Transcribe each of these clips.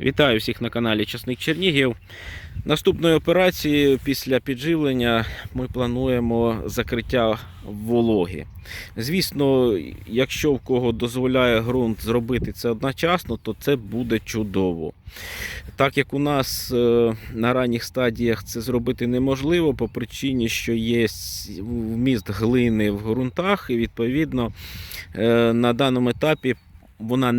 Вітаю всіх на каналі Часник Чернігів. Наступною операцією після підживлення ми плануємо закриття вологи. Звісно, якщо в кого дозволяє ґрунт зробити це одночасно, то це буде чудово. Так як у нас е, на ранніх стадіях це зробити неможливо по причині, що є вміст глини в ґрунтах, і відповідно е, на даному етапі вона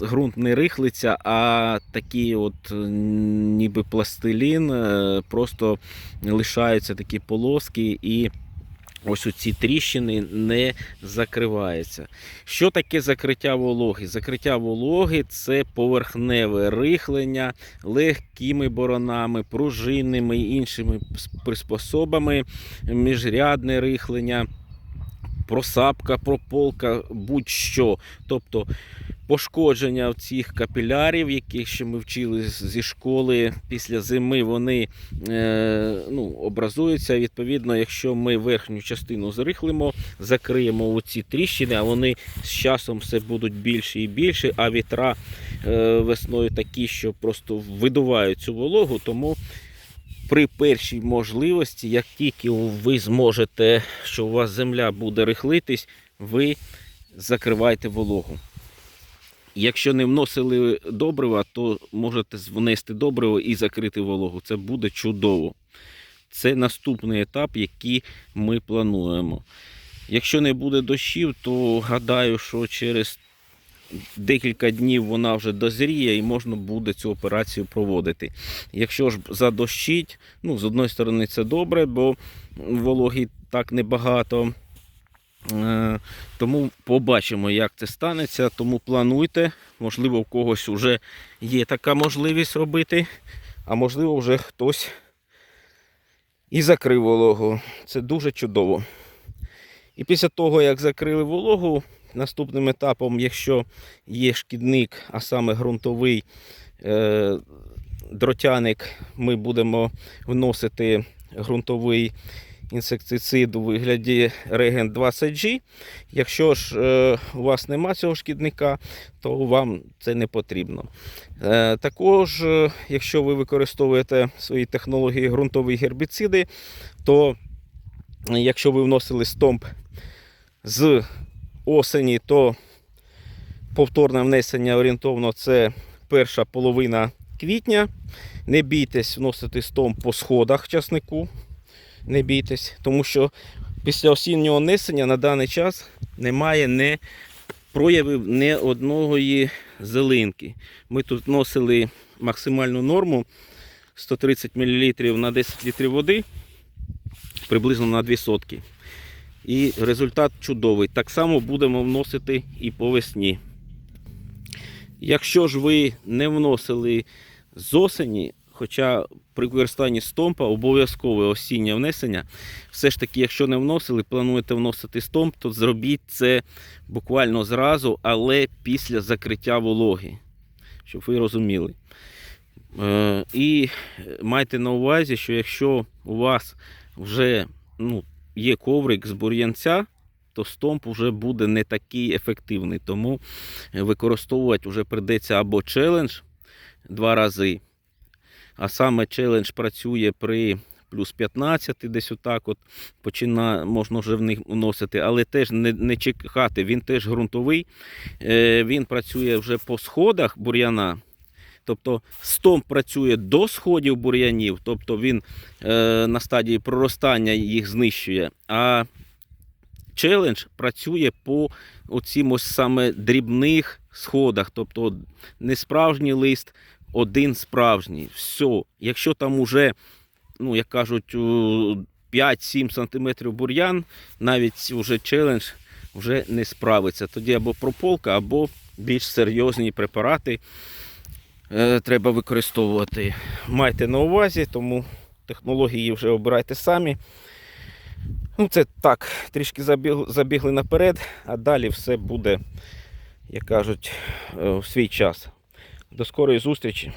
ґрунт не рихлиться, а такий от е, ніби пластилін, е, просто лишаються такі полоски і. Ось оці тріщини не закриваються. Що таке закриття вологи? Закриття вологи це поверхневе рихлення легкими боронами, пружинними і іншими приспособами, міжрядне рихлення, просапка, прополка, будь-що. Тобто пошкодження цих капілярів, яких ще ми вчили зі школи після зими, вони е, ну, образуються. Відповідно, якщо ми верхню частину зрихлимо, закриємо оці тріщини, а вони з часом все будуть більше і більше, а вітра е, весною такі, що просто видувають цю вологу, тому. При першій можливості, як тільки ви зможете, що у вас земля буде рихлитись, ви закривайте вологу. Якщо не вносили добрива, то можете внести добриво і закрити вологу. Це буде чудово. Це наступний етап, який ми плануємо. Якщо не буде дощів, то гадаю, що через декілька днів вона вже дозріє і можна буде цю операцію проводити. Якщо ж задощить, ну, з одної сторони, це добре, бо вологі так небагато. Е, Тому побачимо, як це станеться. Тому плануйте. Можливо, у когось вже є така можливість робити, а можливо, вже хтось і закрив вологу. Це дуже чудово. І після того, як закрили вологу, наступним етапом, якщо є шкідник, а саме ґрунтовий е, дротяник, ми будемо вносити ґрунтовий інсектицид у вигляді Regen 20G. Якщо ж е, у вас нема цього шкідника, то вам це не потрібно. Е, також, е, якщо ви використовуєте свої технології ґрунтові гербіциди, то е, якщо ви вносили стомп з осені, то повторне внесення орієнтовно це перша половина квітня. Не бійтесь вносити стомп по сходах часнику. Не бійтесь, тому що після осіннього несення на даний час немає не проявів ні одної зелинки. Ми тут вносили максимальну норму 130 мл на 10 літрів води, приблизно на 2 сотки. І результат чудовий. Так само будемо вносити і по весні. Якщо ж ви не вносили з осені, хоча при використанні стомпа обов'язкове осіннє внесення, все ж таки, якщо не вносили, плануєте вносити стомп, то зробіть це буквально зразу, але після закриття вологи, щоб ви розуміли. Е, І майте на увазі, що якщо у вас вже ну, є коврик з бур'янця, то стомп вже буде не такий ефективний. Тому використовувати вже прийдеться або челендж два рази. А саме челендж працює при плюс 15, десь отак от почина, можна вже в них вносити, але теж не, не чекати, він теж ґрунтовий. Е, він працює вже по сходах бур'яна. Тобто стомп працює до сходів бур'янів, тобто він е, на стадії проростання їх знищує. А челендж працює по оцім ось саме дрібних сходах, тобто не справжній лист, один справжній. Все. Якщо там уже, ну як кажуть, 5-7 см бур'ян, навіть вже челендж вже не справиться. Тоді або прополка, або більш серйозні препарати треба використовувати. Майте на увазі, тому технології вже обирайте самі. Ну, це так, трішки забігли наперед, а далі все буде, як кажуть, е, в свій час. До скорої зустрічі.